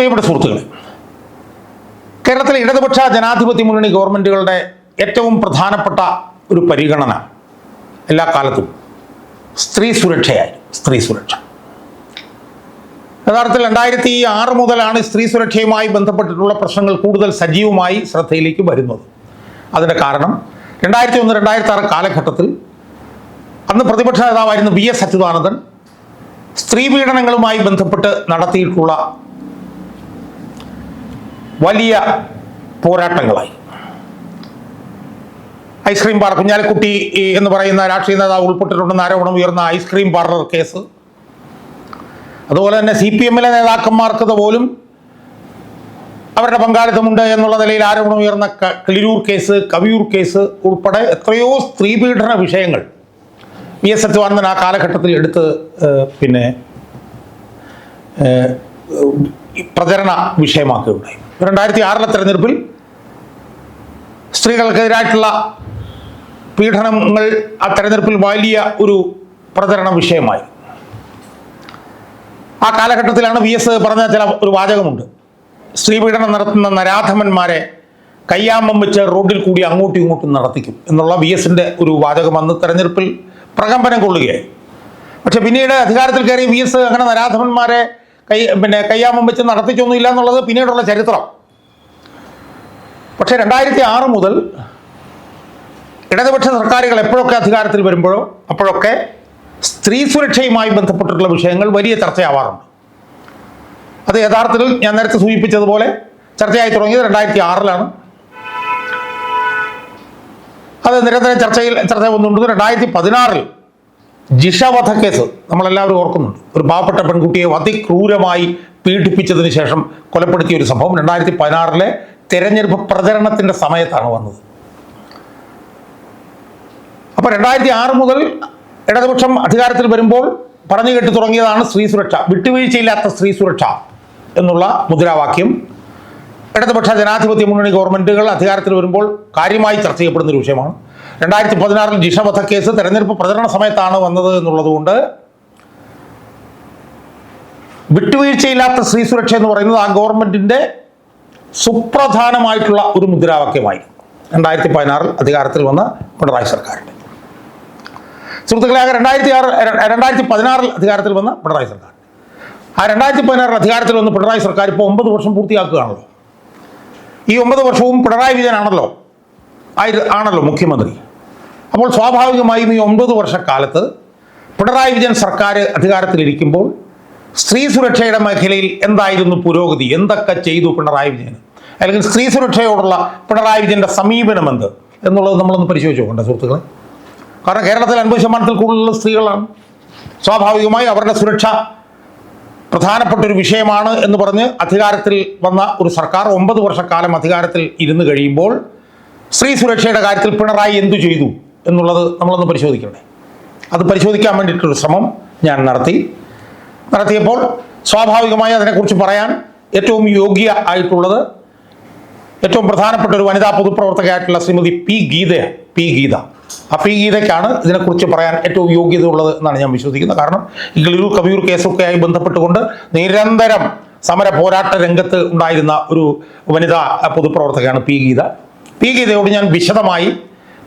പ്രിയപ്പെട്ട സുഹൃത്തുക്കളെ കേരളത്തിലെ ഇടതുപക്ഷ ജനാധിപത്യ മുന്നണി ഗവൺമെന്റുകളുടെ ഏറ്റവും പ്രധാനപ്പെട്ട ഒരു പരിഗണന എല്ലാ കാലത്തും സ്ത്രീ സുരക്ഷയായി സ്ത്രീ സുരക്ഷ. യഥാർത്ഥത്തിൽ രണ്ടായിരത്തി ആറ് മുതലാണ് സ്ത്രീ സുരക്ഷയുമായി ബന്ധപ്പെട്ടിട്ടുള്ള പ്രശ്നങ്ങൾ കൂടുതൽ സജീവമായി ശ്രദ്ധയിലേക്ക് വരുന്നത്. അതിന്റെ കാരണം രണ്ടായിരത്തി ഒന്ന് രണ്ടായിരത്തി ആറ് കാലഘട്ടത്തിൽ അന്ന് പ്രതിപക്ഷ നേതാവായിരുന്ന വി എസ് അച്യുതാനന്ദൻ സ്ത്രീ പീഡനങ്ങളുമായി ബന്ധപ്പെട്ട് നടത്തിയിട്ടുള്ള വലിയ പോരാട്ടങ്ങളായി. ഐസ്ക്രീം പാർ കുഞ്ഞാലിക്കുട്ടി എന്ന് പറയുന്ന രാഷ്ട്രീയ നേതാവ് ഉൾപ്പെട്ടിട്ടുണ്ടെന്ന് ആരോപണം ഉയർന്ന ഐസ്ക്രീം പാർലർ കേസ് അതുപോലെ തന്നെ സി പി എമ്മിലെ നേതാക്കന്മാർക്ക് പോലും അവരുടെ പങ്കാളിത്തമുണ്ട് എന്നുള്ള നിലയിൽ ആരോപണം ഉയർന്ന കിളിരൂർ കേസ് കവിയൂർ കേസ് ഉൾപ്പെടെ എത്രയോ സ്ത്രീപീഡന വിഷയങ്ങൾ വി എസ് അച്യുതാനന്ദൻ ആ കാലഘട്ടത്തിൽ എടുത്ത് പിന്നെ പ്രചരണ വിഷയമാക്കുകയുണ്ടായി. രണ്ടായിരത്തി ആറിലെ തെരഞ്ഞെടുപ്പിൽ സ്ത്രീകൾക്കെതിരായിട്ടുള്ള പീഡനങ്ങൾ ആ തെരഞ്ഞെടുപ്പിൽ വലിയ ഒരു പ്രചരണ വിഷയമായി. ആ കാലഘട്ടത്തിലാണ് വി എസ് പറഞ്ഞ ചില ഒരു വാചകമുണ്ട്. സ്ത്രീ പീഡനം നടത്തുന്ന നരാധമന്മാരെ കയ്യാമം വെച്ച് റോഡിൽ കൂടി അങ്ങോട്ടും ഇങ്ങോട്ടും നടത്തിക്കും എന്നുള്ള വി എസിന്റെ ഒരു വാചകം അന്ന് തെരഞ്ഞെടുപ്പിൽ പ്രകമ്പനം കൊള്ളുകയായി. പക്ഷെ പിന്നീട് അധികാരത്തിൽ കയറി വി എസ് അങ്ങനെ നരാധമന്മാരെ കൈ പിന്നെ കയ്യാമം വെച്ച് നടത്തിച്ചൊന്നുമില്ല എന്നുള്ളത് പിന്നീടുള്ള ചരിത്രം. പക്ഷേ രണ്ടായിരത്തി ആറ് മുതൽ ഇടതുപക്ഷ സർക്കാരുകൾ എപ്പോഴൊക്കെ അധികാരത്തിൽ വരുമ്പോഴോ അപ്പോഴൊക്കെ സ്ത്രീ സുരക്ഷയുമായി ബന്ധപ്പെട്ടിട്ടുള്ള വിഷയങ്ങൾ വലിയ ചർച്ചയാവാറുണ്ട്. അത് യഥാർത്ഥത്തിൽ ഞാൻ നേരത്തെ സൂചിപ്പിച്ചതുപോലെ ചർച്ചയായി തുടങ്ങിയത് രണ്ടായിരത്തി ആറിലാണ് അത് നിരന്തരം ചർച്ചയിൽ ചർച്ച വന്നുകൊണ്ട് രണ്ടായിരത്തി പതിനാറിൽ. ജിഷ കേസ് നമ്മളെല്ലാവരും ഓർക്കുന്നുണ്ട്. ഒരു പാവപ്പെട്ട പെൺകുട്ടിയെ അതിക്രൂരമായി പീഡിപ്പിച്ചതിന് ശേഷം കൊലപ്പെടുത്തിയ ഒരു സംഭവം രണ്ടായിരത്തി പതിനാറിലെ തെരഞ്ഞെടുപ്പ് പ്രചരണത്തിന്റെ സമയത്താണ് വന്നത്. അപ്പോൾ രണ്ടായിരത്തി ആറ് മുതൽ ഇടതുപക്ഷം അധികാരത്തിൽ വരുമ്പോൾ പറഞ്ഞു കേട്ട് തുടങ്ങിയതാണ് സ്ത്രീ സുരക്ഷ. വിട്ടുവീഴ്ചയില്ലാത്ത സ്ത്രീ സുരക്ഷ എന്നുള്ള മുദ്രാവാക്യം. ഇടതുപക്ഷ ജനാധിപത്യ മുന്നണി ഗവൺമെന്റുകൾ അധികാരത്തിൽ വരുമ്പോൾ കാര്യമായി ചർച്ച ചെയ്യപ്പെടുന്ന ഒരു വിഷയമാണ്. രണ്ടായിരത്തി പതിനാറിൽ ജിഷ വധക്കേസ് തെരഞ്ഞെടുപ്പ് പ്രചരണ സമയത്താണ് വന്നത് എന്നുള്ളതുകൊണ്ട് വിട്ടുവീഴ്ചയില്ലാത്ത സ്ത്രീ സുരക്ഷ എന്ന് പറയുന്നത് ആ ഗവൺമെന്റിന്റെ സുപ്രധാനമായിട്ടുള്ള ഒരു മുദ്രാവാക്യമായി രണ്ടായിരത്തി പതിനാറിൽ അധികാരത്തിൽ വന്ന പിണറായി സർക്കാരിന്റെ സുഹൃത്തുക്കളെ രണ്ടായിരത്തി ആറ് രണ്ടായിരത്തി പതിനാറിൽ അധികാരത്തിൽ വന്ന പിണറായി സർക്കാർ. ആ രണ്ടായിരത്തി പതിനാറിൽ അധികാരത്തിൽ വന്ന പിണറായി സർക്കാർ ഇപ്പോൾ ഒമ്പത് വർഷം പൂർത്തിയാക്കുകയാണല്ലോ. ഈ ഒമ്പത് വർഷവും പിണറായി വിജയനാണല്ലോ. ആണല്ലോ മുഖ്യമന്ത്രി. അപ്പോൾ സ്വാഭാവികമായും ഈ ഒമ്പത് വർഷക്കാലത്ത് പിണറായി വിജയൻ സർക്കാർ അധികാരത്തിലിരിക്കുമ്പോൾ സ്ത്രീ സുരക്ഷയുടെ മേഖലയിൽ എന്തായിരുന്നു പുരോഗതി? എന്തൊക്കെ ചെയ്തു പിണറായി വിജയൻ? അല്ലെങ്കിൽ സ്ത്രീ സുരക്ഷയോടുള്ള പിണറായി വിജയന്റെ സമീപനം എന്ത്? എന്നുള്ളത് നമ്മളൊന്ന് പരിശോധിച്ച് നോക്കണ്ടേ സുഹൃത്തുക്കളെ. കാരണം കേരളത്തിൽ അൻപത് ശതമാനത്തിൽ കൂടുതലുള്ള സ്ത്രീകളാണ്. സ്വാഭാവികമായി അവരുടെ സുരക്ഷ പ്രധാനപ്പെട്ട ഒരു വിഷയമാണ് എന്ന് പറഞ്ഞ് അധികാരത്തിൽ വന്ന ഒരു സർക്കാർ ഒമ്പത് വർഷക്കാലം അധികാരത്തിൽ ഇരുന്ന് കഴിയുമ്പോൾ സ്ത്രീ സുരക്ഷയുടെ കാര്യത്തിൽ പിണറായി എന്തു ചെയ്തു? എന്നുള്ളത് നമ്മളൊന്ന് പരിശോധിക്കണ്ടേ? അത് പരിശോധിക്കാൻ വേണ്ടിയിട്ടൊരു ശ്രമം ഞാൻ നടത്തി. നടത്തിയപ്പോൾ സ്വാഭാവികമായി അതിനെക്കുറിച്ച് പറയാൻ ഏറ്റവും യോഗ്യ ആയിട്ടുള്ളത് ഏറ്റവും പ്രധാനപ്പെട്ട ഒരു വനിതാ പൊതുപ്രവർത്തകയായിട്ടുള്ള ശ്രീമതി പി ഗീത പി ഗീത. ആ പി ഗീതയ്ക്കാണ് ഇതിനെക്കുറിച്ച് പറയാൻ ഏറ്റവും യോഗ്യത ഉള്ളത് എന്നാണ് ഞാൻ വിശ്വസിക്കുന്നത്. കാരണം ഈ കിളിരൂർ കവിയൂർ കേസൊക്കെ ആയി ബന്ധപ്പെട്ടുകൊണ്ട് നിരന്തരം സമര പോരാട്ട രംഗത്ത് ഉണ്ടായിരുന്ന ഒരു വനിതാ പൊതുപ്രവർത്തകയാണ് പി ഗീത. പി ഗീതയോട് ഞാൻ വിശദമായി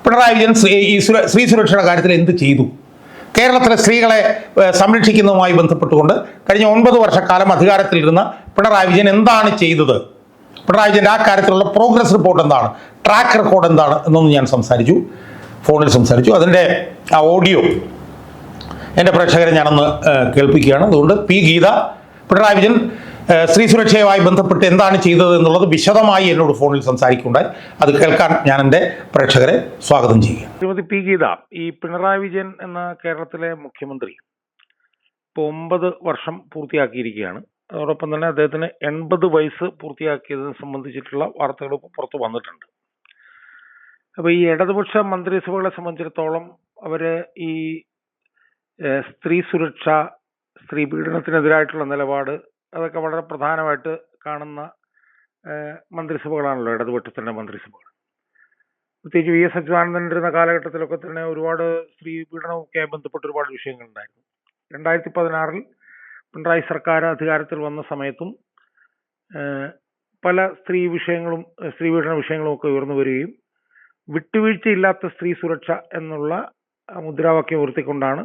പിണറായി വിജയൻ ഈ സ്ത്രീ സുരക്ഷയുടെ കാര്യത്തിൽ എന്ത് ചെയ്തു? കേരളത്തിലെ സ്ത്രീകളെ സംരക്ഷിക്കുന്നതുമായി ബന്ധപ്പെട്ടുകൊണ്ട് കഴിഞ്ഞ ഒൻപത് വർഷക്കാലം അധികാരത്തിലിരുന്ന പിണറായി വിജയൻ എന്താണ് ചെയ്തത്? പിണറായി വിജയന്റെ ആ കാര്യത്തിലുള്ള പ്രോഗ്രസ് റിപ്പോർട്ട് എന്താണ്? ട്രാക്ക് റെക്കോർഡ് എന്താണ്? എന്നൊന്ന് ഞാൻ സംസാരിച്ചു. ഫോണിൽ സംസാരിച്ചു. അതിന്റെ ആ ഓഡിയോ എന്റെ പ്രേക്ഷകരെ ഞാനൊന്ന് കേൾപ്പിക്കുകയാണ്. അതുകൊണ്ട് പി ഗീത പിണറായി വിജയൻ സ്ത്രീ സുരക്ഷയുമായി ബന്ധപ്പെട്ട് എന്താണ് ചെയ്തത് എന്നുള്ളത് വിശദമായി എന്നോട് ഫോണിൽ സംസാരിക്കുണ്ടായി അത് കേൾക്കാൻ ഞാൻ എന്റെ പ്രേക്ഷകരെ സ്വാഗതം ചെയ്യുക. ശ്രീമതി പി ഗീത ഈ പിണറായി വിജയൻ എന്ന കേരളത്തിലെ മുഖ്യമന്ത്രി ഇപ്പോൾ ഒമ്പത് വർഷം പൂർത്തിയാക്കിയിരിക്കുകയാണ്. അതോടൊപ്പം തന്നെ അദ്ദേഹത്തിന് എൺപത് വയസ്സ് പൂർത്തിയാക്കിയതിനെ സംബന്ധിച്ചിട്ടുള്ള വാർത്തകൾ പുറത്തു വന്നിട്ടുണ്ട്. അപ്പോൾ ഈ ഇടതുപക്ഷ മന്ത്രിസഭകളെ സംബന്ധിച്ചിടത്തോളം അവർ ഈ സ്ത്രീ സുരക്ഷ സ്ത്രീ പീഡനത്തിനെതിരായിട്ടുള്ള നിലപാട് അതൊക്കെ വളരെ പ്രധാനമായിട്ട് കാണുന്ന മന്ത്രിസഭകളാണല്ലോ ഇടതുപക്ഷത്തിന്റെ മന്ത്രിസഭകൾ. പ്രത്യേകിച്ച് വി എസ് അച്യുതാനന്ദൻ ഇരുന്ന കാലഘട്ടത്തിലൊക്കെ തന്നെ ഒരുപാട് സ്ത്രീ പീഡനവുമൊക്കെയായി ബന്ധപ്പെട്ട് ഒരുപാട് വിഷയങ്ങളുണ്ടായിരുന്നു. രണ്ടായിരത്തി പതിനാറിൽ പിണറായി സർക്കാർ അധികാരത്തിൽ വന്ന സമയത്തും പല സ്ത്രീ വിഷയങ്ങളും സ്ത്രീ പീഡന വിഷയങ്ങളും ഒക്കെ ഉയർന്നു വരികയും വിട്ടുവീഴ്ചയില്ലാത്ത സ്ത്രീ സുരക്ഷ എന്നുള്ള മുദ്രാവാക്യം ഉയർത്തിക്കൊണ്ടാണ്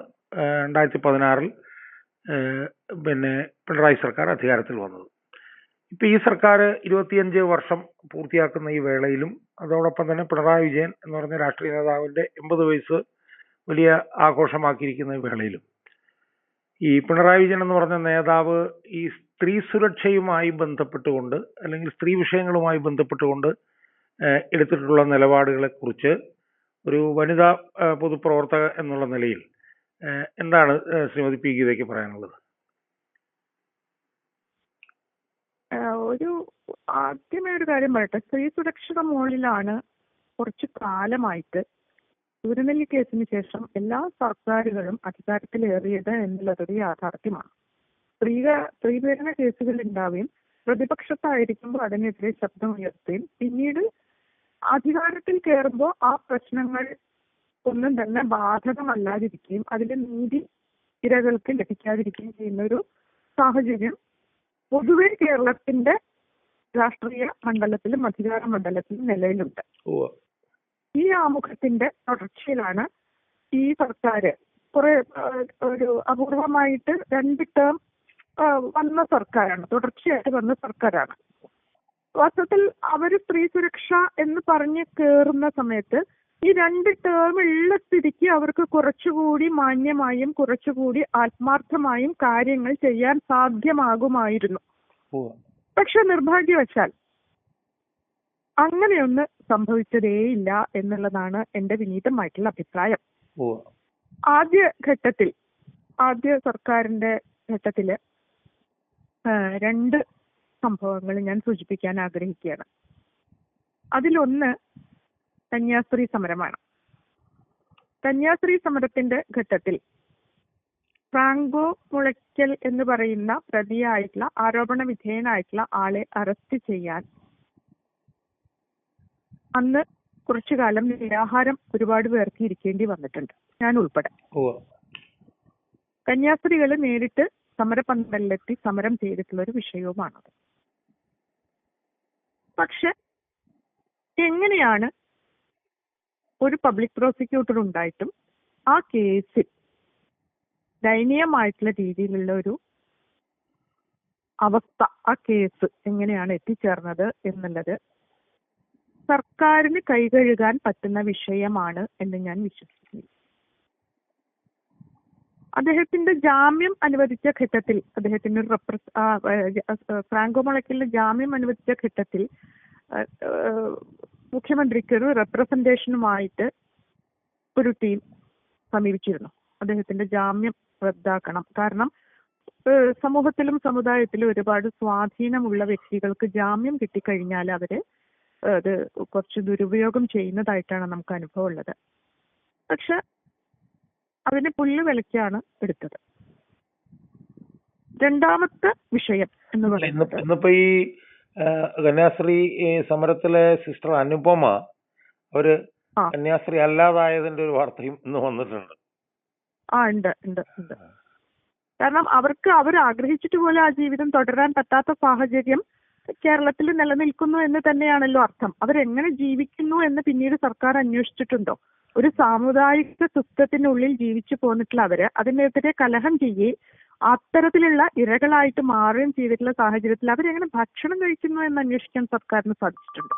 രണ്ടായിരത്തി പതിനാറിൽ പിന്നെ പിണറായി സർക്കാർ അധികാരത്തിൽ വന്നത്. ഇപ്പൊ ഈ സർക്കാർ ഇരുപത്തിയഞ്ച് വർഷം പൂർത്തിയാക്കുന്ന ഈ വേളയിലും അതോടൊപ്പം തന്നെ പിണറായി വിജയൻ എന്ന് പറഞ്ഞ രാഷ്ട്രീയ നേതാവിന്റെ എൺപത് വയസ്സ് വലിയ ആഘോഷമാക്കിയിരിക്കുന്ന വേളയിലും. ഈ പിണറായി വിജയൻ എന്ന് പറഞ്ഞ നേതാവ് ഈ സ്ത്രീ സുരക്ഷയുമായി ബന്ധപ്പെട്ടുകൊണ്ട് അല്ലെങ്കിൽ സ്ത്രീ വിഷയങ്ങളുമായി ബന്ധപ്പെട്ടുകൊണ്ട് എടുത്തിട്ടുള്ള നിലപാടുകളെ കുറിച്ച് ഒരു വനിതാ പൊതുപ്രവർത്തക എന്നുള്ള നിലയിൽ എന്താണ് ശ്രീമതി പി. ഗീതയ്ക്ക് പറയാനുള്ളത്? ഒരു ആദ്യമേ ഒരു കാര്യം പറയട്ടെ. സ്ത്രീ സുരക്ഷയുടെ മുകളിലാണ് കുറച്ചു കാലമായിട്ട് സൂര്യനെല്ലി കേസിന് ശേഷം എല്ലാ സർക്കാരുകളും അധികാരത്തിലേറിയത് എന്നുള്ളതൊരു യാഥാർത്ഥ്യമാണ്. സ്ത്രീക സ്ത്രീപീഡന കേസുകൾ ഉണ്ടാവുകയും പ്രതിപക്ഷത്തായിരിക്കുമ്പോൾ അതിനെതിരെ ശബ്ദം ഉയർത്തുകയും പിന്നീട് അധികാരത്തിൽ കയറുമ്പോൾ ആ പ്രശ്നങ്ങൾ ഒന്നും തന്നെ ബാധകമല്ലാതിരിക്കുകയും അതിന്റെ നീതി ഇരകൾക്ക് ലഭിക്കാതിരിക്കുകയും ചെയ്യുന്ന ഒരു സാഹചര്യം പൊതുവെ കേരളത്തിന്റെ രാഷ്ട്രീയ മണ്ഡലത്തിലും അധികാര മണ്ഡലത്തിലും നിലവിലുണ്ട്. ഈ ആമുഖത്തിന്റെ തുടർച്ചയിലാണ് ഈ സർക്കാർ കുറെ ഒരു അപൂർവമായിട്ട് രണ്ട് ടേം വന്ന സർക്കാരാണ്. തുടർച്ചയായിട്ട് വന്ന സർക്കാരാണ്. വാസ്തവത്തിൽ അവർ സ്ത്രീ സുരക്ഷ എന്ന് പറഞ്ഞ് കേറുന്ന സമയത്ത് ഈ രണ്ട് ടേം ഉള്ള സ്ഥിതിക്ക് അവർക്ക് കുറച്ചുകൂടി മാന്യമായും കുറച്ചുകൂടി ആത്മാർത്ഥമായും കാര്യങ്ങൾ ചെയ്യാൻ സാധ്യമാകുമായിരുന്നു. പക്ഷെ നിർഭാഗ്യവശാൽ അങ്ങനെയൊന്ന് സംഭവിച്ചതേയില്ല എന്നുള്ളതാണ് എന്റെ വിനീതമായിട്ടുള്ള അഭിപ്രായം. ആദ്യ ഘട്ടത്തിൽ ആദ്യ സർക്കാരിന്റെ ഘട്ടത്തിൽ രണ്ട് സംഭവങ്ങൾ ഞാൻ സൂചിപ്പിക്കാൻ ആഗ്രഹിക്കുകയാണ്. അതിലൊന്ന് കന്യാസ്ത്രീ സമരമാണ്. കന്യാസ്ത്രീ സമരത്തിന്റെ ഘട്ടത്തിൽ ഫ്രാങ്കോ മുളയ്ക്കൽ എന്ന് പറയുന്ന പ്രതിയായിട്ടുള്ള ആരോപണ വിധേയനായിട്ടുള്ള ആളെ അറസ്റ്റ് ചെയ്യാൻ അന്ന് കുറച്ചു കാലം നിരാഹാരം ഒരുപാട് പേർക്ക് ഇരിക്കേണ്ടി വന്നിട്ടുണ്ട്. ഞാൻ ഉൾപ്പെടെ. കന്യാസ്ത്രീകൾ നേരിട്ട് സമരപന്തലിലെത്തി സമരം ചെയ്തിട്ടുള്ള ഒരു വിഷയവുമാണത്. പക്ഷെ എങ്ങനെയാണ് ഒരു പബ്ലിക് പ്രോസിക്യൂട്ടർ ഉണ്ടായിട്ടും ആ കേസിൽ ദയനീയമായിട്ടുള്ള രീതിയിലുള്ള ഒരു അവസ്ഥ ആ കേസ് എങ്ങനെയാണ് എത്തിച്ചേർന്നത് എന്നുള്ളത് സർക്കാരിന് കൈകഴുകാൻ പറ്റുന്ന വിഷയമാണ് എന്ന് ഞാൻ വിശ്വസിക്കുന്നു. അദ്ദേഹത്തിന്റെ ജാമ്യം അനുവദിച്ച ഘട്ടത്തിൽ അദ്ദേഹത്തിന് ഒരു റെപ്രസ് ഫ്രാങ്കോ മുളയ്ക്കലിന് ജാമ്യം അനുവദിച്ച ഘട്ടത്തിൽ മുഖ്യമന്ത്രിക്ക് ഒരു റെപ്രസെന്റേഷനുമായിട്ട് ഒരു ടീം സമീപിച്ചിരുന്നു. അദ്ദേഹത്തിന്റെ ജാമ്യം റദ്ദാക്കണം. കാരണം സമൂഹത്തിലും സമുദായത്തിലും ഒരുപാട് സ്വാധീനമുള്ള വ്യക്തികൾക്ക് ജാമ്യം കിട്ടിക്കഴിഞ്ഞാൽ അവർ അത് കുറച്ച് ദുരുപയോഗം ചെയ്യുന്നതായിട്ടാണ് നമുക്ക് അനുഭവം ഉള്ളത്. പക്ഷെ അതിന് പുല്ല് വിലക്കാണ് എടുത്തത്. രണ്ടാമത്തെ വിഷയം എന്ന് പറയുന്നത് ഇന്നിപ്പോ ഈ കന്യാശ്രീ കന്യാസ്ത്രീ സമരത്തിലെ സിസ്റ്റർ അനുപമ അവർ കന്യാശ്രീ കന്യാസ്ത്രീ അല്ലാതായതിന്റെ ഒരു വാർത്തയും ഇന്ന് വന്നിട്ടുണ്ട്. ആ ഉണ്ട് ഉണ്ട് ഉണ്ട്. കാരണം അവർക്ക് അവർ ആഗ്രഹിച്ചിട്ട് പോലും ആ ജീവിതം തുടരാൻ പറ്റാത്ത സാഹചര്യം കേരളത്തിൽ നിലനിൽക്കുന്നു എന്ന് തന്നെയാണല്ലോ അർത്ഥം. അവരെങ്ങനെ ജീവിക്കുന്നു എന്ന് പിന്നീട് സർക്കാർ അന്വേഷിച്ചിട്ടുണ്ടോ? ഒരു സാമുദായിക സിസ്റ്റത്തിനുള്ളിൽ ജീവിച്ചു പോന്നിട്ടുള്ള അവർ അതിനെതിരെ കലഹം ചെയ്യുകയും അത്തരത്തിലുള്ള ഇരകളായിട്ട് മാറുകയും ചെയ്തിട്ടുള്ള സാഹചര്യത്തിൽ അവരെങ്ങനെ ഭക്ഷണം കഴിക്കുന്നു എന്ന് അന്വേഷിക്കാൻ സർക്കാരിന് സാധിച്ചിട്ടുണ്ടോ?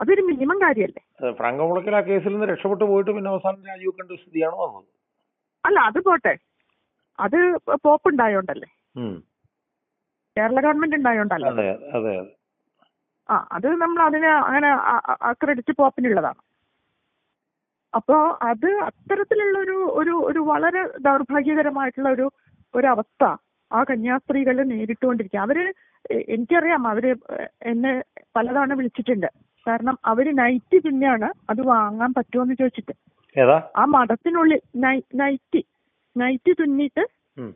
അതൊരു മിനിമം കാര്യമല്ലേ അത് ഫ്രാങ്കോ മുളക്കൽ ആ കേസിൽ നിന്ന് രക്ഷപ്പെട്ടു പോയിട്ട് പിന്നെ അവസാനം രാജിവെക്കേണ്ട സ്ഥിതിയാണ് വന്നത്. അല്ല അത് പോട്ടെ. അത് പോപ്പ് ഉണ്ടായോണ്ടല്ലേ? കേരള ഗവൺമെന്റ് ഉണ്ടായോണ്ടല്ലേ? ആ അത് നമ്മൾ അതിന് അങ്ങനെ ക്രെഡിറ്റ് പോപ്പിനുള്ളതാണ്. അപ്പോ അത് അത്തരത്തിലുള്ള ഒരു ഒരു ഒരു വളരെ ദൗർഭാഗ്യകരമായിട്ടുള്ള ഒരു ഒരു അവസ്ഥ ആ കന്യാസ്ത്രീകൾ നേരിട്ടുകൊണ്ടിരിക്കുക. അവർ എനിക്കറിയാം അവർ എന്നെ പലതവണ വിളിച്ചിട്ടുണ്ട്. കാരണം അവർ നൈറ്റ് പിന്നെയാണ് അത് വാങ്ങാൻ പറ്റുമോ ചോദിച്ചിട്ട്. ആ മഠത്തിനുള്ളിൽ നൈറ്റി നൈറ്റി തുന്നിയിട്ട് ഉം.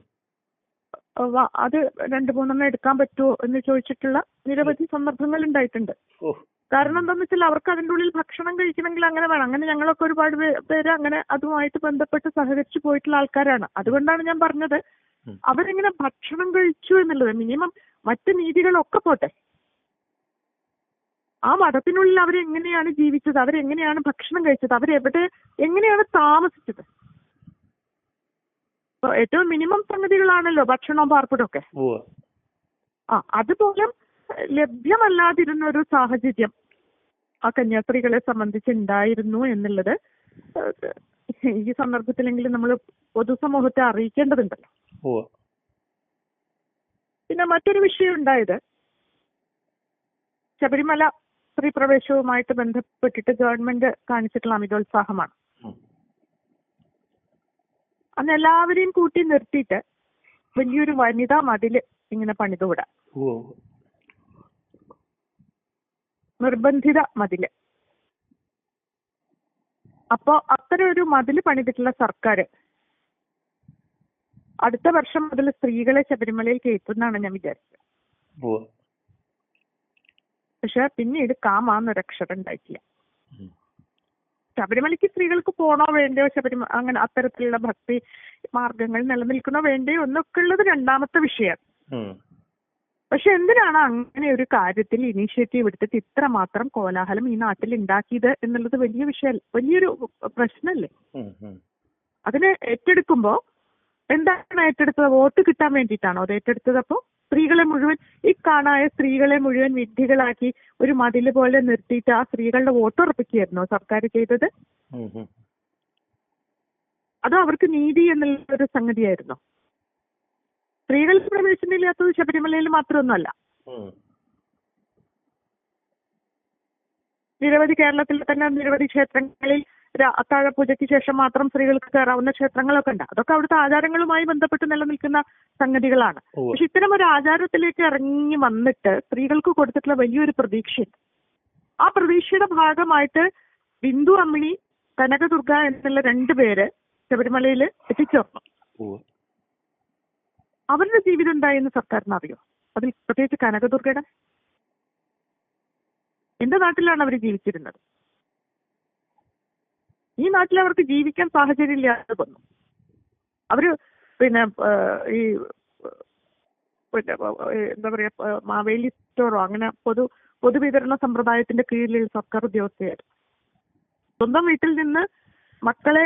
അത് രണ്ട് മൂന്നെണ്ണം എടുക്കാൻ പറ്റുമോ എന്ന് ചോദിച്ചിട്ടുള്ള നിരവധി സന്ദർഭങ്ങൾ ഉണ്ടായിട്ടുണ്ട്. കാരണം എന്താന്ന് വെച്ചാൽ അവർക്ക് അതിന്റെ ഉള്ളിൽ ഭക്ഷണം കഴിക്കണമെങ്കിൽ അങ്ങനെ വേണം. അങ്ങനെ ഞങ്ങളൊക്കെ ഒരുപാട് പേര് അങ്ങനെ അതുമായിട്ട് ബന്ധപ്പെട്ട് സഹകരിച്ചു പോയിട്ടുള്ള ആൾക്കാരാണ്. അതുകൊണ്ടാണ് ഞാൻ പറഞ്ഞത് അവരെങ്ങനെ ഭക്ഷണം കഴിച്ചു എന്നുള്ളത്. മിനിമം മറ്റു നീതികളൊക്കെ പോട്ടെ. ആ മതത്തിനുള്ളിൽ അവരെങ്ങനെയാണ് ജീവിച്ചത്? അവരെങ്ങനെയാണ് ഭക്ഷണം കഴിച്ചത്? അവരെവിടെ എങ്ങനെയാണ് താമസിച്ചത്? ഏറ്റവും മിനിമം സംഗതികളാണല്ലോ ഭക്ഷണവും പാർപ്പിടവും ഒക്കെ. ആ അതുപോലും ലഭ്യമല്ലാതിരുന്ന ഒരു സാഹചര്യം ആ കന്യാസ്ത്രീകളെ സംബന്ധിച്ച് ഉണ്ടായിരുന്നു എന്നുള്ളത് ഈ സന്ദർഭത്തിലെങ്കിലും നമ്മൾ പൊതുസമൂഹത്തെ അറിയിക്കേണ്ടതുണ്ടല്ലോ. പിന്നെ മറ്റൊരു വിഷയം ഉണ്ടായത് ശബരിമല സ്ത്രീ പ്രവേശവുമായിട്ട് ബന്ധപ്പെട്ടിട്ട് ഗവൺമെന്റ് കാണിച്ചിട്ടുള്ള അമിതോത്സാഹമാണ്. അന്ന് എല്ലാവരെയും കൂട്ടി നിർത്തിയിട്ട് വലിയൊരു വനിതാ മതിൽ ഇങ്ങനെ പണിതുവിടാം. നിർബന്ധിത മതിൽ അപ്പോ അത്തരം ഒരു മതിൽ പണിതിട്ടുള്ള സർക്കാർ അടുത്ത വർഷം മുതൽ സ്ത്രീകളെ ശബരിമലയിൽ കയറ്റുന്നാണ് ഞാൻ വിചാരിച്ചത്. പക്ഷെ പിന്നീട് കാമാന്നൊരു അക്ഷരം ഉണ്ടായിട്ടില്ല ഉം. ശബരിമലയ്ക്ക് സ്ത്രീകൾക്ക് പോണോ വേണ്ടയോ ശബരിമല അങ്ങനെ അത്തരത്തിലുള്ള ഭക്തി മാർഗങ്ങൾ നിലനിൽക്കണോ വേണ്ടയോ എന്നൊക്കെ ഉള്ളത് രണ്ടാമത്തെ വിഷയം. പക്ഷെ എന്തിനാണ് അങ്ങനെ ഒരു കാര്യത്തിൽ ഇനീഷ്യേറ്റീവ് എടുത്തിട്ട് ഇത്രമാത്രം കോലാഹലം ഈ നാട്ടിൽ ഉണ്ടാക്കിയത് എന്നുള്ളത് വലിയ വിഷയം വലിയൊരു പ്രശ്നമല്ലേ. അതിനെ ഏറ്റെടുക്കുമ്പോ എന്താണ് ഏറ്റെടുത്തത് വോട്ട് കിട്ടാൻ വേണ്ടിയിട്ടാണോ അത് ഏറ്റെടുത്തത് അപ്പോ സ്ത്രീകളെ മുഴുവൻ ഈ കാണായ സ്ത്രീകളെ മുഴുവൻ വിഡ്ഢികളാക്കി ഒരു മതിൽ പോലെ നിർത്തിയിട്ട് ആ സ്ത്രീകളുടെ വോട്ട് ഉറപ്പിക്കുകയായിരുന്നോ സർക്കാർ ചെയ്തത്. അതോ അവർക്ക് നീതി എന്നുള്ള ഒരു സംഗതിയായിരുന്നോ സ്ത്രീകൾക്ക് പ്രവേശനമില്ലാത്തത് ശബരിമലയിൽ മാത്രമൊന്നുമല്ല. നിരവധി കേരളത്തിൽ തന്നെ നിരവധി ക്ഷേത്രങ്ങളിൽ രാ- അത്താഴ പൂജയ്ക്ക് ശേഷം മാത്രം സ്ത്രീകൾക്ക് കയറാവുന്ന ക്ഷേത്രങ്ങളൊക്കെ ഉണ്ട്. അതൊക്കെ അവിടുത്തെ ആചാരങ്ങളുമായി ബന്ധപ്പെട്ട് നിലനിൽക്കുന്ന സംഗതികളാണ്. പക്ഷെ ഇത്തരം ഒരു ആചാരത്തിലേക്ക് ഇറങ്ങി വന്നിട്ട് സ്ത്രീകൾക്ക് കൊടുത്തിട്ടുള്ള വലിയൊരു പ്രതീക്ഷയുണ്ട്. ആ പ്രതീക്ഷയുടെ ഭാഗമായിട്ട് ബിന്ദു അമ്മിണി കനകദുർഗ എന്നുള്ള രണ്ടുപേര് ശബരിമലയിൽ എത്തിച്ചേർന്നു. അവരുടെ ജീവിതം എന്തായെന്ന് സർക്കാരിന് അറിയോ അതിൽ പ്രത്യേകിച്ച് കനകദുർഗയുടെ? എന്റെ നാട്ടിലാണ് അവർ ജീവിച്ചിരുന്നത്. ഈ നാട്ടിൽ അവർക്ക് ജീവിക്കാൻ സാഹചര്യം ഇല്ലാതെ വന്നു അവർ പിന്നെ ഈ പിന്നെ എന്താ പറയാ മാവേലി സ്റ്റോറോ അങ്ങനെ പൊതു പൊതുവിതരണ സമ്പ്രദായത്തിന്റെ കീഴിൽ സർക്കാർ ഉദ്യോഗസ്ഥയായിരുന്നു. സ്വന്തം വീട്ടിൽ നിന്ന് മക്കളെ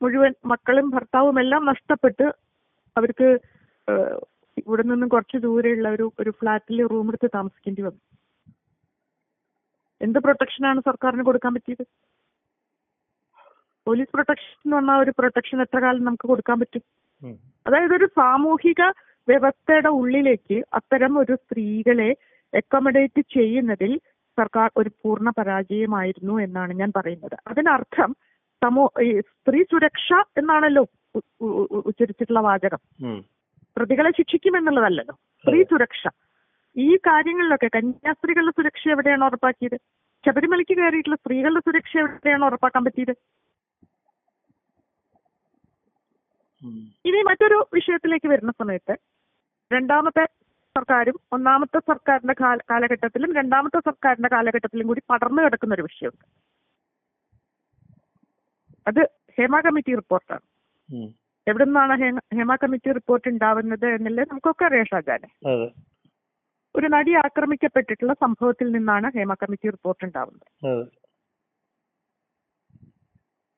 മുഴുവൻ മക്കളും ഭർത്താവും എല്ലാം നഷ്ടപ്പെട്ട് അവർക്ക് ഇവിടെ നിന്നും കുറച്ച് ദൂരെയുള്ള ഒരു ഒരു ഫ്ലാറ്റിൽ റൂം എടുത്ത് താമസിക്കേണ്ടി വന്നു. എന്ത് പ്രൊട്ടക്ഷനാണ് സർക്കാരിന് കൊടുക്കാൻ പറ്റിയത്? പോലീസ് പ്രൊട്ടക്ഷൻ എന്ന് പറഞ്ഞാൽ ഒരു പ്രൊട്ടക്ഷൻ എത്ര കാലം നമുക്ക് കൊടുക്കാൻ പറ്റും? അതായത് ഒരു സാമൂഹിക വ്യവസ്ഥയുടെ ഉള്ളിലേക്ക് അത്തരം ഒരു സ്ത്രീകളെ അക്കോമഡേറ്റ് ചെയ്യുന്നതിൽ സർക്കാർ ഒരു പൂർണ പരാജയമായിരുന്നു എന്നാണ് ഞാൻ പറയുന്നത്. അതിനർത്ഥം സമൂ സ്ത്രീ സുരക്ഷ എന്നാണല്ലോ ഉച്ചരിച്ചിട്ടുള്ള വാചകം. പ്രതികളെ ശിക്ഷിക്കും എന്നുള്ളതല്ലല്ലോ. സ്ത്രീ സുരക്ഷ. ഈ കാര്യങ്ങളിലൊക്കെ കന്യാസ്ത്രീകളുടെ സുരക്ഷ എവിടെയാണ് ഉറപ്പാക്കിയത്? ശബരിമലയ്ക്ക് കയറിയിട്ടുള്ള സ്ത്രീകളുടെ സുരക്ഷ എവിടെയാണ് ഉറപ്പാക്കാൻ പറ്റിയത്? ഇനി മറ്റൊരു വിഷയത്തിലേക്ക് വരുന്ന സമയത്ത് രണ്ടാമത്തെ സർക്കാരും ഒന്നാമത്തെ സർക്കാരിന്റെ കാലഘട്ടത്തിലും രണ്ടാമത്തെ സർക്കാരിന്റെ കാലഘട്ടത്തിലും കൂടി പടർന്നു കിടക്കുന്ന ഒരു വിഷയമുണ്ട്. അത് ഹേമ കമ്മിറ്റി റിപ്പോർട്ടാണ്. എവിടെ നിന്നാണ് ഹേമ- ഹേമ കമ്മിറ്റി റിപ്പോർട്ട് ഉണ്ടാവുന്നത് എന്നുള്ളത് നമുക്കൊക്കെ അറിയാം ഷാജാനെ. ഒരു നടി ആക്രമിക്കപ്പെട്ടിട്ടുള്ള സംഭവത്തിൽ നിന്നാണ് ഹേമ കമ്മിറ്റി റിപ്പോർട്ട് ഉണ്ടാവുന്നത്.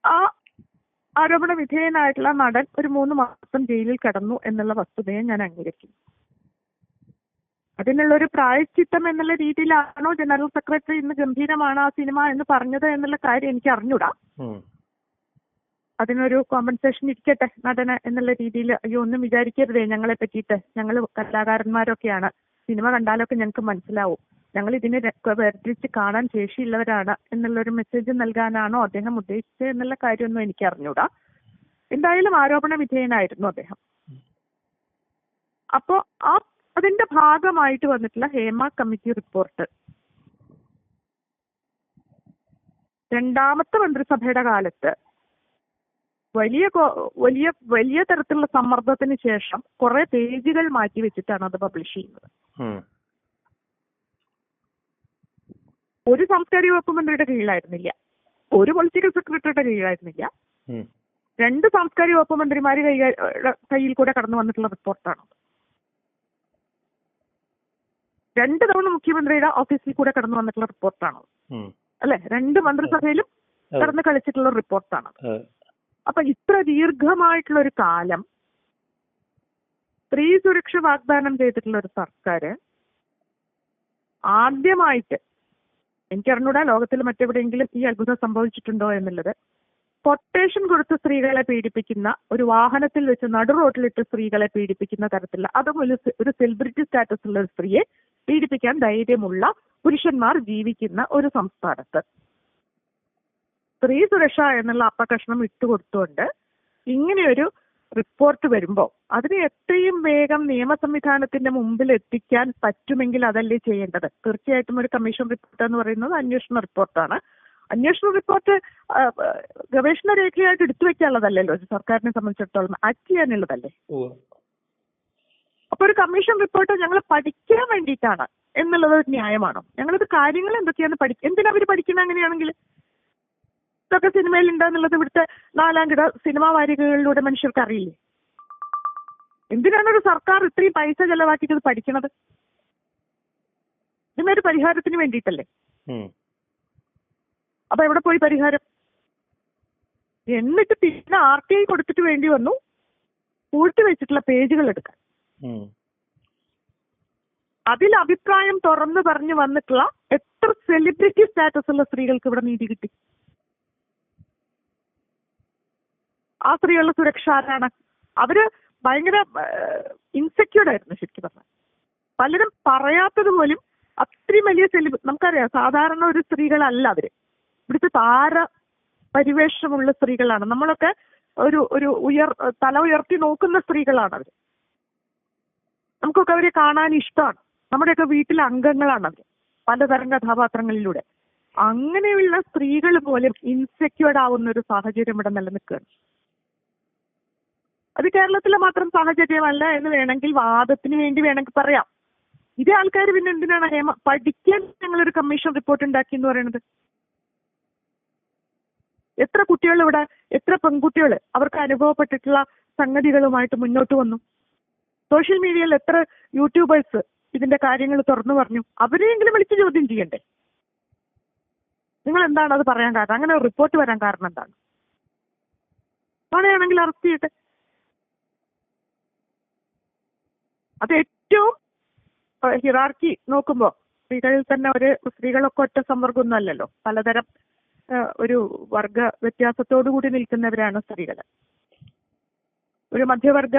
ആ ആരോപണ വിധേയനായിട്ടുള്ള നടൻ ഒരു മൂന്ന് മാസം ജയിലിൽ കിടന്നു എന്നുള്ള വസ്തുതയെ ഞാൻ അംഗീകരിക്കുന്നു അതിനുള്ള ഒരു പ്രായശ്ചിത്തം എന്നുള്ള രീതിയിലാണോ ജനറൽ സെക്രട്ടറി ഇന്ന് ഗംഭീരമാണ് ആ സിനിമ എന്ന് പറഞ്ഞത് എന്നുള്ള കാര്യം എനിക്ക് അറിഞ്ഞൂടാ. അതിനൊരു കോമ്പൻസേഷൻ ഇരിക്കട്ടെ നടന് എന്നുള്ള രീതിയിൽ അയ്യോ ഒന്നും വിചാരിക്കരുതേ ഞങ്ങളെ പറ്റിയിട്ട്. ഞങ്ങൾ കലാകാരന്മാരൊക്കെയാണ്. സിനിമ കണ്ടാലൊക്കെ ഞങ്ങൾക്ക് മനസ്സിലാവും. ഞങ്ങൾ ഇതിനെ വേർതിരിച്ച് കാണാൻ ശേഷിയുള്ളവരാണ് എന്നുള്ളൊരു മെസ്സേജ് നൽകാനാണോ അദ്ദേഹം ഉദ്ദേശിച്ചത് എന്നുള്ള കാര്യമൊന്നും എനിക്ക് അറിഞ്ഞൂടാ എന്തായാലും ആരോപണ വിധേയനായിരുന്നു അദ്ദേഹം. അപ്പോ ആ അതിന്റെ ഭാഗമായിട്ട് വന്നിട്ടുള്ള ഹേമ കമ്മിറ്റി റിപ്പോർട്ട്. രണ്ടാമത്തെ മന്ത്രിസഭയുടെ കാലത്ത് വലിയ വലിയ വലിയ തരത്തിലുള്ള സമ്മർദ്ദത്തിന് ശേഷം കുറെ പേജുകൾ മാറ്റി വെച്ചിട്ടാണ് അത് പബ്ലിഷ് ചെയ്യുന്നത്. ഒരു സാംസ്കാരിക വകുപ്പ് മന്ത്രിയുടെ കീഴിലായിരുന്നില്ല. ഒരു പൊളിറ്റിക്കൽ സെക്രട്ടറിയുടെ കീഴിലായിരുന്നില്ല. രണ്ട് സാംസ്കാരിക വകുപ്പ് മന്ത്രിമാര് കയ്യിൽ കൂടെ കടന്നു വന്നിട്ടുള്ള റിപ്പോർട്ടാണ് രണ്ട് തവണ മുഖ്യമന്ത്രിയുടെ ഓഫീസിൽ കൂടെ കടന്നു വന്നിട്ടുള്ള റിപ്പോർട്ടാണ്. അല്ലെ? രണ്ട് മന്ത്രിസഭയിലും കടന്നു കളിച്ചിട്ടുള്ള റിപ്പോർട്ടാണ്. അപ്പൊ ഇത്ര ദീർഘമായിട്ടുള്ള ഒരു കാലം സ്ത്രീ സുരക്ഷ വാഗ്ദാനം ചെയ്തിട്ടുള്ള ഒരു സർക്കാർ ആദ്യമായിട്ട് എനിക്കറിഞ്ഞൂടാ ലോകത്തിൽ മറ്റെവിടെയെങ്കിലും ഈ അത്ഭുതം സംഭവിച്ചിട്ടുണ്ടോ എന്നുള്ളത്. കൊട്ടേഷൻ കൊടുത്ത് സ്ത്രീകളെ പീഡിപ്പിക്കുന്ന ഒരു വാഹനത്തിൽ വെച്ച് നടു റോട്ടിലിട്ട് സ്ത്രീകളെ പീഡിപ്പിക്കുന്ന തരത്തിലുള്ള അതും ഒരു ഒരു സെലിബ്രിറ്റി സ്റ്റാറ്റസ് ഉള്ള ഒരു സ്ത്രീയെ പീഡിപ്പിക്കാൻ ധൈര്യമുള്ള പുരുഷന്മാർ ജീവിക്കുന്ന ഒരു സംസ്ഥാനത്ത്. സ്ത്രീ സുരക്ഷ എന്നുള്ള അപ്പകഷ്ണം ഇട്ടുകൊടുത്തുകൊണ്ട് ഇങ്ങനെയൊരു റിപ്പോർട്ട് വരുമ്പോൾ അതിനെ എത്രയും വേഗം നിയമ സംവിധാനത്തിന്റെ മുമ്പിൽ എത്തിക്കാൻ പറ്റുമെങ്കിൽ അതല്ലേ ചെയ്യേണ്ടത്? തീർച്ചയായിട്ടും ഒരു കമ്മീഷൻ റിപ്പോർട്ട് എന്ന് പറയുന്നത് അന്വേഷണ റിപ്പോർട്ടാണ് അന്വേഷണ റിപ്പോർട്ട് ഗവേഷണ രേഖയായിട്ട് എടുത്തു വെക്കാനുള്ളതല്ലല്ലോ? സർക്കാരിനെ സംബന്ധിച്ചിടത്തോളം ആക്ട് ചെയ്യാനുള്ളതല്ലേ? അപ്പൊ ഒരു കമ്മീഷൻ റിപ്പോർട്ട് ഞങ്ങൾ പഠിക്കാൻ വേണ്ടിയിട്ടാണ് എന്നുള്ളത് ഒരു ന്യായമാണോ? ഞങ്ങളിത് കാര്യങ്ങൾ എന്തൊക്കെയാണ് പഠി എന്തിനാ അവർ പഠിക്കുന്നത് അങ്ങനെയാണെങ്കിൽ? ഇതൊക്കെ സിനിമയിൽ ഉണ്ടെന്നുള്ളത് ഇവിടുത്തെ നാലാം കിട സിനിമാ വാരികകളിലൂടെ മനുഷ്യർക്ക് അറിയില്ലേ എന്തിനാണ് ഒരു സർക്കാർ ഇത്രയും പൈസ ചെലവാക്കിയിട്ട് ഇത് പഠിക്കണത്? ഇതിനൊരു പരിഹാരത്തിന് വേണ്ടിയിട്ടല്ലേ. അപ്പൊ എവിടെ പോയി പരിഹാരം? എന്നിട്ട് പിന്നെ ആർ ടി ഐ കൊടുത്തിട്ട് വേണ്ടി വന്നു? പൂഴ്ത്തി വെച്ചിട്ടുള്ള പേജുകൾ എടുക്കാൻ. അതിൽ അഭിപ്രായം തുറന്നു പറഞ്ഞു വന്നിട്ടുള്ള എത്ര സെലിബ്രിറ്റി സ്റ്റാറ്റസ് ഉള്ള സ്ത്രീകൾക്ക് ഇവിടെ നീതി കിട്ടി? ആ സ്ത്രീകളുടെ സുരക്ഷ ആരാണ് അവർ ഭയങ്കര ഇൻസെക്യൂർഡ് ആയിരുന്നു ശരിക്കും പറഞ്ഞാൽ. പലരും പറയാത്തത് പോലും അത്രയും വലിയ സെലിബ് നമുക്കറിയാം സാധാരണ ഒരു സ്ത്രീകളല്ല അവർ. ഇവിടുത്തെ താര പരിവേഷമുള്ള സ്ത്രീകളാണ്. നമ്മളൊക്കെ ഒരു ഒരു ഉയർ തല ഉയർത്തി നോക്കുന്ന സ്ത്രീകളാണ് അവർ. നമുക്കൊക്കെ അവരെ കാണാൻ ഇഷ്ടമാണ്. നമ്മുടെയൊക്കെ വീട്ടിലെ അംഗങ്ങളാണ് അവർ പലതരം കഥാപാത്രങ്ങളിലൂടെ. അങ്ങനെയുള്ള സ്ത്രീകൾ പോലും ഇൻസെക്യൂർഡ് ആവുന്ന ഒരു സാഹചര്യം ഇവിടെ നിലനിൽക്കുകയാണ്. അത് കേരളത്തിലെ മാത്രം സാഹചര്യമല്ല എന്ന് വേണമെങ്കിൽ വാദത്തിന് വേണ്ടി വേണമെങ്കിൽ പറയാം. ഇതേ ആൾക്കാർ പിന്നെ എന്തിനാണ് ഹേമ? പഠിക്കാൻ ഞങ്ങളൊരു കമ്മീഷൻ റിപ്പോർട്ട് ഉണ്ടാക്കി എന്ന് പറയുന്നത് എത്ര കുട്ടികൾ ഇവിടെ എത്ര പെൺകുട്ടികൾ അവർക്ക് അനുഭവപ്പെട്ടിട്ടുള്ള സംഗതികളുമായിട്ട് മുന്നോട്ട് വന്നു? സോഷ്യൽ മീഡിയയിൽ എത്ര യൂട്യൂബേഴ്സ് ഇതിന്റെ കാര്യങ്ങൾ തുറന്നു പറഞ്ഞു? അവരെയെങ്കിലും വിളിച്ച് ചോദ്യം ചെയ്യണ്ടേ? നിങ്ങൾ എന്താണ് അത് പറയാൻ കാരണം? അങ്ങനെ ഒരു റിപ്പോർട്ട് വരാൻ കാരണം എന്താണ്? അവിടെയാണെങ്കിൽ അറസ്റ്റ് ചെയ്യട്ടെ. അത് ഏറ്റവും ഹിറാർക്കി നോക്കുമ്പോൾ സ്ത്രീകളിൽ തന്നെ ഒരു സ്ത്രീകളൊക്കെ ഒറ്റ സമ്പർക്കമൊന്നും അല്ലല്ലോ പലതരം ഒരു വർഗ വ്യത്യാസത്തോടു കൂടി നിൽക്കുന്നവരാണ് സ്ത്രീകൾ. ഒരു മധ്യവർഗ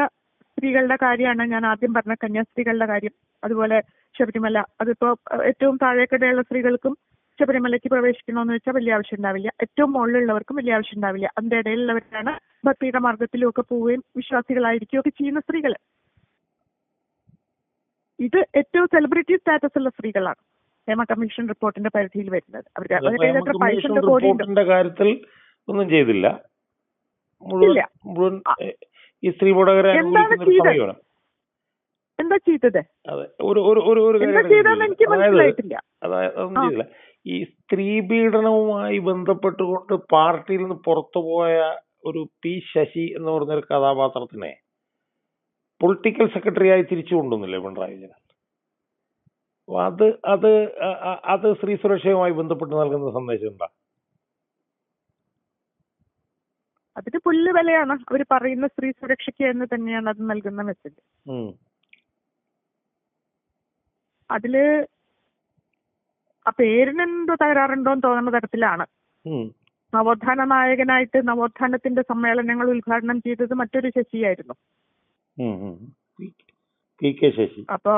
സ്ത്രീകളുടെ കാര്യമാണ് ഞാൻ ആദ്യം പറഞ്ഞ കന്യാസ്ത്രീകളുടെ കാര്യം. അതുപോലെ ശബരിമല. അതിപ്പോ ഏറ്റവും താഴേക്കിടെയുള്ള സ്ത്രീകൾക്കും ശബരിമലയ്ക്ക് പ്രവേശിക്കണമെന്ന് വെച്ചാൽ വലിയ ആവശ്യം ഉണ്ടാവില്ല. ഏറ്റവും മുകളിലുള്ളവർക്കും വലിയ ആവശ്യം ഉണ്ടാവില്ല. അതിന്റെ ഇടയിലുള്ളവരാണ് ഭക്തിയുടെ മാർഗത്തിലും ഒക്കെ പോവുകയും വിശ്വാസികളായിരിക്കുകയും ഒക്കെ ചെയ്യുന്ന സ്ത്രീകൾ ഇത് ഏറ്റവും സെലിബ്രിറ്റി സ്റ്റാറ്റസ് ഉള്ള സ്ത്രീകളാണ്. ഹേമ കമ്മീഷൻ റിപ്പോർട്ടിന്റെ പരിധിയിൽ വരുന്നത്. അവരുടെ പൈസ കോടി കാര്യത്തിൽ ഒന്നും ചെയ്തില്ല. മുഴുവൻ. ഈ സ്ത്രീ എന്താ ചെയ്തത്? അതായത് ഈ സ്ത്രീ പീഡനവുമായി ബന്ധപ്പെട്ടുകൊണ്ട് പാർട്ടിയിൽ നിന്ന് പുറത്തുപോയ ഒരു പി ശശി എന്ന് പറഞ്ഞൊരു കഥാപാത്രത്തിനെ പൊളിറ്റിക്കൽ സെക്രട്ടറി ആയി തിരിച്ചു കൊണ്ടുവന്നില്ലേ പിണറായി വിജയൻ അത് അത് അത് സ്ത്രീ സുരക്ഷയുമായി ബന്ധപ്പെട്ട് നൽകുന്ന സന്ദേശം എന്താ അതിന് പുല്ല് വിലയാണ് അവർ പറയുന്ന സ്ത്രീ സുരക്ഷയ്ക്ക് എന്ന് തന്നെയാണ് അത് നൽകുന്ന മെസ്സേജ്. അതിൽ ആ പേരിനെന്തോ തകരാറുണ്ടോ എന്ന് തോന്നുന്ന തരത്തിലാണ്. നവോത്ഥാന നായകനായിട്ട് നവോത്ഥാനത്തിന്റെ സമ്മേളനങ്ങൾ ഉദ്ഘാടനം ചെയ്തത് മറ്റൊരു ശശിയായിരുന്നു. P- K Sasi. അപ്പൊ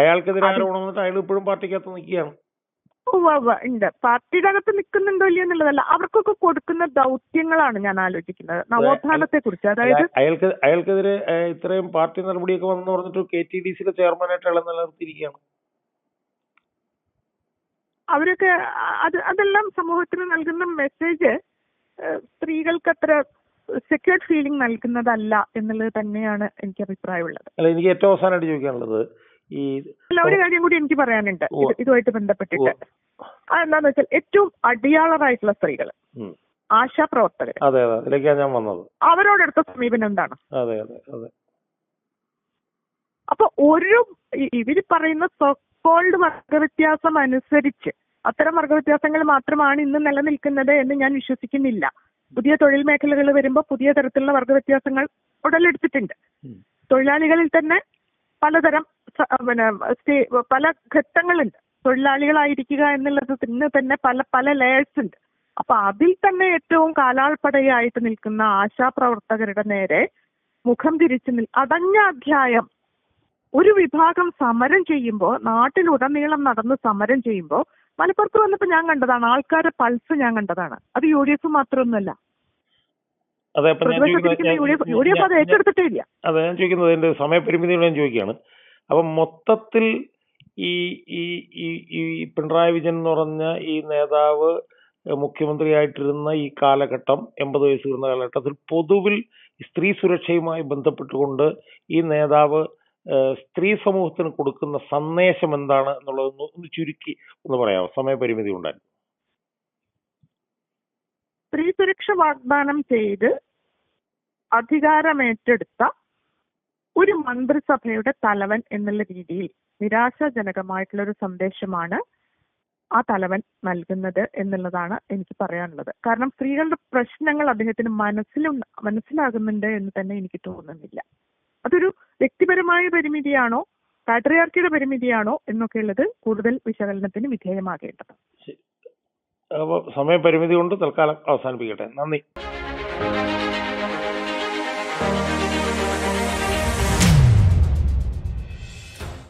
അയാൾക്കെതിരെ ആരോപണം വന്നിട്ട് അയാൾ ഇപ്പോഴും പാർട്ടിക്കകത്ത് നിൽക്കുകയാണ്. ഉണ്ട് പാർട്ടിയുടെ അകത്ത് നിൽക്കുന്നുണ്ടോ ഇല്ലയോ എന്നുള്ളതല്ല അവർക്കൊക്കെ കൊടുക്കുന്ന ദൗത്യങ്ങളാണ് ഞാൻ ആലോചിക്കുന്നത്. നവോത്ഥാനത്തെ കുറിച്ച്. അതായത് അയാ- അയാൾക്ക് അയാൾക്കെതിരെ ഇത്രയും പാർട്ടി നടപടിയൊക്കെ വന്നു പറഞ്ഞിട്ട് കെ ടി ഡി സിയിലെ ചെയർമാനായിട്ട് നിലനിർത്തിയിരിക്കുകയാണ്. അവരൊക്കെ അത് അതെല്ലാം സമൂഹത്തിന് നൽകുന്ന മെസ്സേജ് സ്ത്രീകൾക്ക് അത്ര സെക്യൂർഡ് ഫീലിംഗ് നൽകുന്നതല്ല എന്നുള്ളത് തന്നെയാണ് എനിക്ക് അഭിപ്രായമുള്ളത്. അല്ല എനിക്ക് ഏറ്റവും അവസാനമായിട്ട് ചോദിക്കാനുള്ളത് ഈ അല്ല ഒരു കാര്യം കൂടി എനിക്ക് പറയാനുണ്ട്. ഇതുമായിട്ട് ബന്ധപ്പെട്ടിട്ട്. അതെന്താന്ന് വെച്ചാൽ ഏറ്റവും അടിയാളറായിട്ടുള്ള സ്ത്രീകൾ. ആശാപ്രവർത്തകർ അതെ അതെ. അതിലേക്കാണ് ഞാൻ വന്നത്. അവരോടെടുത്ത സമീപനം എന്താണ്? അതെ അതെ അതെ. അപ്പൊ ഒരു ഇവർ ഇവർ പറയുന്ന സോക്കോൾഡ് വർഗവ്യത്യാസം അനുസരിച്ച് അത്തരം വർഗവ്യത്യാസങ്ങൾ മാത്രമാണ് ഇന്ന് നിലനിൽക്കുന്നത് എന്ന് ഞാൻ വിശ്വസിക്കുന്നില്ല. പുതിയ തൊഴിൽ മേഖലകൾ വരുമ്പോൾ പുതിയ തരത്തിലുള്ള വർഗ വ്യത്യാസങ്ങൾ ഉടലെടുത്തിട്ടുണ്ട് തൊഴിലാളികളിൽ തന്നെ പലതരം പിന്നെ പല ഘട്ടങ്ങളുണ്ട്. തൊഴിലാളികളായിരിക്കുക എന്നുള്ളത് തന്നെ തന്നെ പല പല ലേയേഴ്സ് ഉണ്ട്. അപ്പൊ അതിൽ തന്നെ ഏറ്റവും കാലാൾപ്പടയായിട്ട് നിൽക്കുന്ന ആശാപ്രവർത്തകരുടെ നേരെ മുഖം തിരിച്ചു നിൽ അടഞ്ഞ അധ്യായം ഒരു വിഭാഗം സമരം ചെയ്യുമ്പോൾ നാട്ടിലുടനീളം നടന്ന് സമരം ചെയ്യുമ്പോൾ മലപ്പുറത്ത് വന്നപ്പോൾ ഞാൻ കണ്ടതാണ്. ആൾക്കാരുടെ പൾസ് ഞാൻ കണ്ടതാണ്. അത് യു ഡി എഫ് മാത്രമൊന്നുമല്ല. അതെ ഞാൻ യു ഡി എഫ് അത് ചോദിക്കുന്നത് ഏറ്റെടുത്തിട്ടേ ഇല്ല അതെ ഞാൻ ചോദിക്കുന്നത് എന്റെ സമയപരിമിതിയോട് ഞാൻ ചോദിക്കുകയാണ്. അപ്പം മൊത്തത്തിൽ ഈ ഈ ഈ പിണറായി വിജയൻ എന്ന് പറഞ്ഞ ഈ നേതാവ് മുഖ്യമന്ത്രിയായിട്ടിരുന്ന ഈ കാലഘട്ടം എൺപത് വയസ്സ് വരുന്ന കാലഘട്ടത്തിൽ പൊതുവിൽ സ്ത്രീ സുരക്ഷയുമായി ബന്ധപ്പെട്ടുകൊണ്ട് ഈ നേതാവ് സ്ത്രീ സമൂഹത്തിന് കൊടുക്കുന്ന സന്ദേശം എന്താണ് എന്നുള്ളതൊന്ന് ഒന്ന് ചുരുക്കി ഒന്ന് പറയാമോ? സമയപരിമിതി ഉണ്ടായിരുന്നു സ്ത്രീ സുരക്ഷ വാഗ്ദാനം ചെയ്ത് അധികാരമേറ്റെടുത്ത ഒരു മന്ത്രിസഭയുടെ തലവൻ എന്നുള്ള രീതിയിൽ നിരാശാജനകമായിട്ടുള്ള ഒരു സന്ദേശമാണ് ആ തലവൻ നൽകുന്നത് എന്നുള്ളതാണ് എനിക്ക് പറയാനുള്ളത്. കാരണം സ്ത്രീകളുടെ പ്രശ്നങ്ങൾ അദ്ദേഹത്തിന് മനസ്സിലും മനസ്സിലാകുന്നുണ്ട് എന്ന് തന്നെ എനിക്ക് തോന്നുന്നില്ല. അതൊരു വ്യക്തിപരമായ പരിമിതിയാണോ പാട്രിയാർക്കിയുടെ പരിമിതിയാണോ എന്നൊക്കെ ഉള്ളത് കൂടുതൽ വിശകലനത്തിന് വിധേയമാകേണ്ടത്. സമയപരിമിതി കൊണ്ട് തൽക്കാലം അവസാനിപ്പിക്കട്ടെ. നന്ദി.